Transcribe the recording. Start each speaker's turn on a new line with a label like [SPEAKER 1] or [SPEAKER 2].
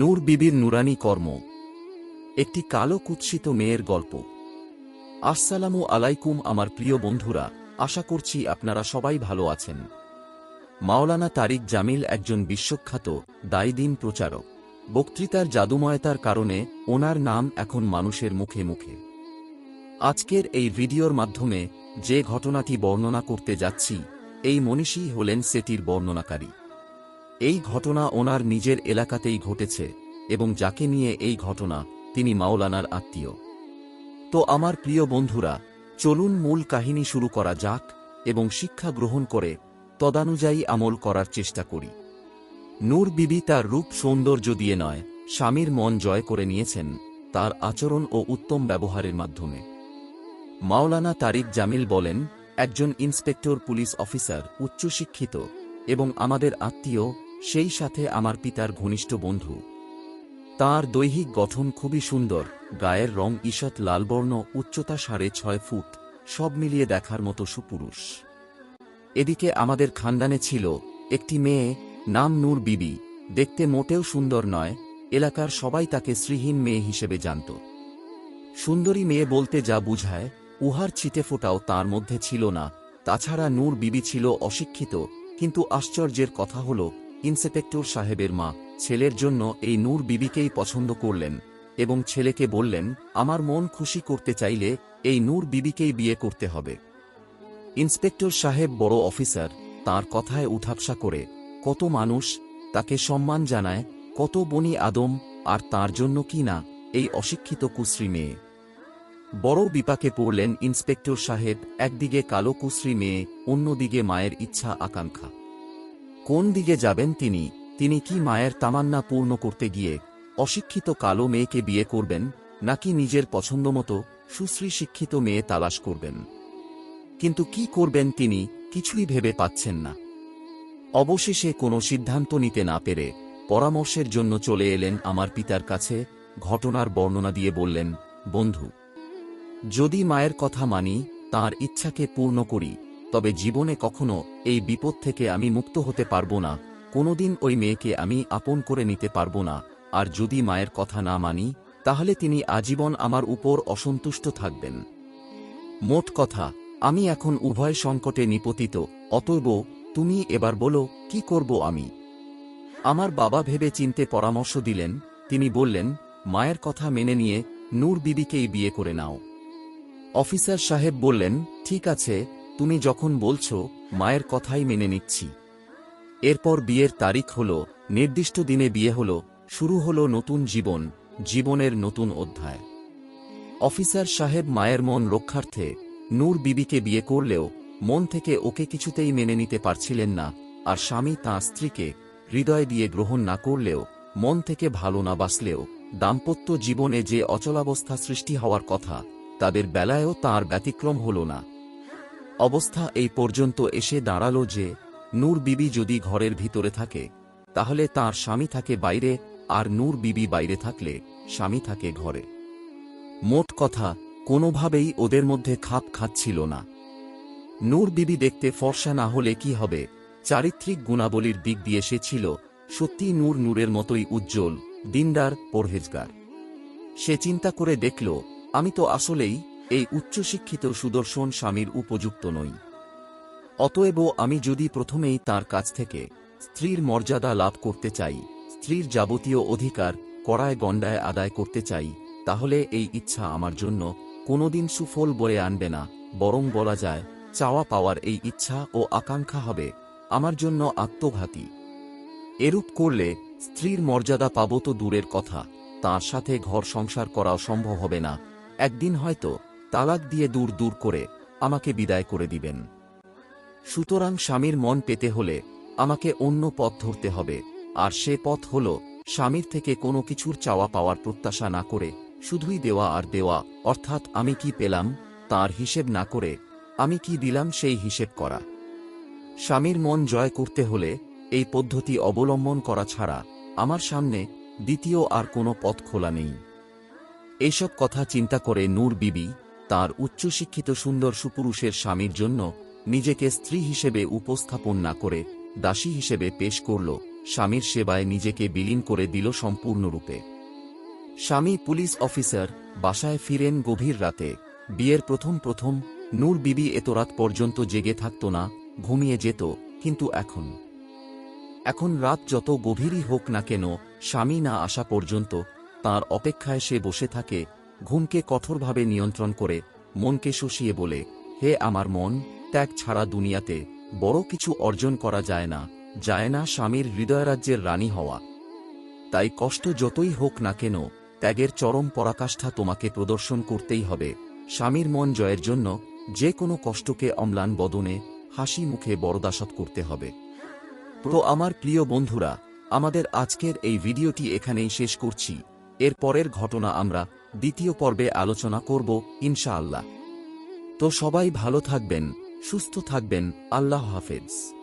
[SPEAKER 1] নূর বিবির নুরানি কর্ম। একটি কালো কুৎসিত মেয়ের গল্প। আসসালামু আলাইকুম আমার প্রিয় বন্ধুরা, আশা করছি আপনারা সবাই ভালো আছেন। মাওলানা তারিক জামিল একজন বিশ্বখ্যাত দায়দিন প্রচারক। বক্তৃতার জাদুময়তার কারণে ওনার নাম এখন মানুষের মুখে মুখে। আজকের এই ভিডিওর মাধ্যমে যে ঘটনাটি বর্ণনা করতে যাচ্ছি, এই মনীষী হলেন সেটির বর্ণনাকারী। এই ঘটনা ওনার নিজের এলাকাতেই ঘটেছে, এবং যাকে নিয়ে এই ঘটনা, তিনি মাওলানার আত্মীয়। তো আমার প্রিয় বন্ধুরা, চলুন মূল কাহিনী শুরু করা যাক, এবং শিক্ষা গ্রহণ করে তদানুযায়ী আমল করার চেষ্টা করি। নূর বিবি তার রূপ সৌন্দর্য দিয়ে নয়, স্বামীর মন জয় করে নিয়েছেন তার আচরণ ও উত্তম ব্যবহারের মাধ্যমে। মাওলানা তারিক জামিল বলেন, একজন ইন্সপেক্টর পুলিশ অফিসার, উচ্চশিক্ষিত এবং আমাদের আত্মীয় সেই সাথে আমার পিতার ঘনিষ্ঠ বন্ধু। তার দৈহিক গঠন খুবই সুন্দর, গায়ের রং ঈষৎ লালবর্ণ, উচ্চতা সাড়ে ছয় ফুট, সব মিলিয়ে দেখার মতো সুপুরুষ। এদিকে আমাদের খানদানে ছিল একটি মেয়ে নাম নূর বিবি, দেখতে মোটেও সুন্দর নয়, এলাকার সবাই তাকে শ্রীহীন মেয়ে হিসেবে জানত। সুন্দরী মেয়ে বলতে যা বুঝায়, উহার ছিটে ফোটাও তার মধ্যে ছিল না, তাছাড়া নূর বিবি ছিল অশিক্ষিত, কিন্তু আশ্চর্যের কথা হল ইন্সপেক্টর সাহেবের মা, ছেলের জন্য এই নূর বিবিকেই পছন্দ করলেন এবং ছেলেকে বললেন, আমার মন খুশি করতে চাইলে এই নূর বিবিকেই বিয়ে করতে হবে। ইন্সপেক্টর সাহেব বড় অফিসার, তার কথায় উঠাপসা করে, কত মানুষ তাকে সম্মান জানায়, কত বনি আদম, আর তার জন্য কি না এই অশিক্ষিত কুশ্রী মেয়ে? বড় বিপাকে পড়লেন ইন্সপেক্টর সাহেব, একদিকে কালো কুশ্রী মেয়ে, অন্যদিকে মায়ের ইচ্ছা আকাঙ্ক্ষা কোন দিকে যাবেন তিনি? তিনি কি মায়ের তামান্না পূর্ণ করতে গিয়ে অশিক্ষিত কালো মেয়েকে বিয়ে করবেন, নাকি নিজের পছন্দমতো সুশ্রী শিক্ষিত মেয়ে তালাশ করবেন? কিন্তু কি করবেন তিনি, কিছুই ভেবে পাচ্ছেন না। অবশেষে কোনো সিদ্ধান্ত নিতে না পেরে পরামর্শের জন্য চলে এলেন আমার পিতার কাছে, ঘটনার বর্ণনা দিয়ে বললেন, বন্ধু, যদি মায়ের কথা মানি, তার ইচ্ছাকে পূর্ণ করি তবে জীবনে কখনো এই বিপদ থেকে আমি মুক্ত হতে পারব না। কোনোদিন ওই মেয়েকে আমি আপন করে নিতে পারব না। আর যদি মায়ের কথা না মানি, তাহলে তিনি আজীবন আমার উপর অসন্তুষ্ট থাকবেন। মোট কথা, আমি এখন উভয় সংকটে নিপতিত, অতএব তুমি এবার বলো, কি করব আমি? আমার বাবা ভেবে চিনতে পরামর্শ দিলেন, তিনি বললেন, মায়ের কথা মেনে নিয়ে নূর বিবিকেই বিয়ে করে নাও। অফিসার সাহেব বললেন, ঠিক আছে তুমি যখন বলছো, মায়ের কথাই মেনে নিচ্ছি। এরপর বিয়ের তারিখ হল, নির্দিষ্ট দিনে বিয়ে হল, শুরু হল নতুন জীবন, জীবনের নতুন অধ্যায়। অফিসার সাহেব মায়ের মন রক্ষার্থে, নূর বিবিকে বিয়ে করলেও, মন থেকে ওকে কিছুতেই মেনে নিতে পারছিলেন না, আর স্বামী তাঁর স্ত্রীকে হৃদয় দিয়ে গ্রহণ না করলেও, মন থেকে ভালো না বাসলেও দাম্পত্য জীবনে যে অচলাবস্থা সৃষ্টি হওয়ার কথা, তাদের বেলায়ও তার ব্যতিক্রম হল না। অবস্থা এই পর্যন্ত এসে দাঁড়াল যে, নূর বিবি যদি ঘরের ভিতরে থাকে, তাহলে তার স্বামী থাকে বাইরে, আর নূর বিবি বাইরে থাকলে স্বামী থাকে ঘরে। মোট কথা, কোনোভাবেই ওদের মধ্যে খাপ খাচ্ছিল না। নূর বিবি দেখতে ফর্সা না হলে কি হবে? চারিত্রিক গুণাবলীর দিক দিয়ে সে ছিল সত্যি নূর নূরের মতোই উজ্জ্বল, দিনদার, পরহেজগার। সে চিন্তা করে দেখল, আমি তো আসলেই এই উচ্চশিক্ষিত সুদর্শন স্বামীর উপযুক্ত নই। অতএব আমি যদি প্রথমেই তার কাছ থেকে স্ত্রীর মর্যাদা লাভ করতে চাই, স্ত্রীর যাবতীয় অধিকার কড়ায় গণ্ডায় আদায় করতে চাই, তাহলে এই ইচ্ছা আমার জন্য কোনোদিন সুফল বয়ে আনবে না, বরং বলা যায়, চাওয়া পাওয়ার এই ইচ্ছা ও আকাঙ্ক্ষা হবে আমার জন্য আত্মঘাতী। এরূপ করলে স্ত্রীর মর্যাদা পাব তো দূরের কথা, তার সাথে ঘর সংসার করাও সম্ভব হবে না। একদিন হয়তো তালাক দিয়ে দূর দূর করে আমাকে বিদায় করে দিবেন। সুতরাং স্বামীর মন পেতে হলে আমাকে অন্য পথ ধরতে হবে, আর সে পথ হল স্বামীর থেকে কোনো কিছুর চাওয়া পাওয়ার প্রত্যাশা না করে শুধুই দেওয়া আর দেওয়া, অর্থাৎ আমি কি পেলাম তার হিসেব না করে আমি কি দিলাম সেই হিসেব করা। স্বামীর মন জয় করতে হলে এই পদ্ধতি অবলম্বন করা ছাড়া আমার সামনে দ্বিতীয় আর কোনো পথ খোলা নেই। এইসব কথা চিন্তা করে নূর বিবি তার উচ্চশিক্ষিত সুন্দর সুপুরুষের স্বামীর জন্য নিজেকে স্ত্রী হিসেবে উপস্থাপন না করে দাসী হিসেবে পেশ করল, স্বামীর সেবায় নিজেকে বিলীন করে দিল সম্পূর্ণরূপে। স্বামী পুলিশ অফিসার বাসায় ফিরেন গভীর রাতে। বিয়ের প্রথম প্রথম নূর বিবি এত রাত পর্যন্ত জেগে থাকত না, ঘুমিয়ে যেত, কিন্তু এখন। এখন রাত যত গভীরই হোক না কেন, স্বামী না আসা পর্যন্ত তার অপেক্ষায় সে বসে থাকে ঘুমকে কঠোরভাবে নিয়ন্ত্রণ করে মনকে শুষিয়ে বলে, হে আমার মন, ত্যাগ ছাড়া দুনিয়াতে বড় কিছু অর্জন করা যায় না যায় না স্বামীর হৃদয়রাজ্যের রানী হওয়া। তাই কষ্ট যতই হোক না কেন, ত্যাগের চরম পরাকাষ্ঠা তোমাকে প্রদর্শন করতেই হবে। স্বামীর মন জয়ের জন্য যে কোনো কষ্টকে অম্লান বদনে হাসি মুখে বরদাসত করতে হবে। তো আমার প্রিয় বন্ধুরা, আমাদের আজকের এই ভিডিওটি এখানেই শেষ করছি। এর পরের ঘটনা আমরা দ্বিতীয় পর্বে আলোচনা করব ইনশাআল্লাহ। তো সবাই ভালো থাকবেন সুস্থ থাকবেন আল্লাহ হাফেজ।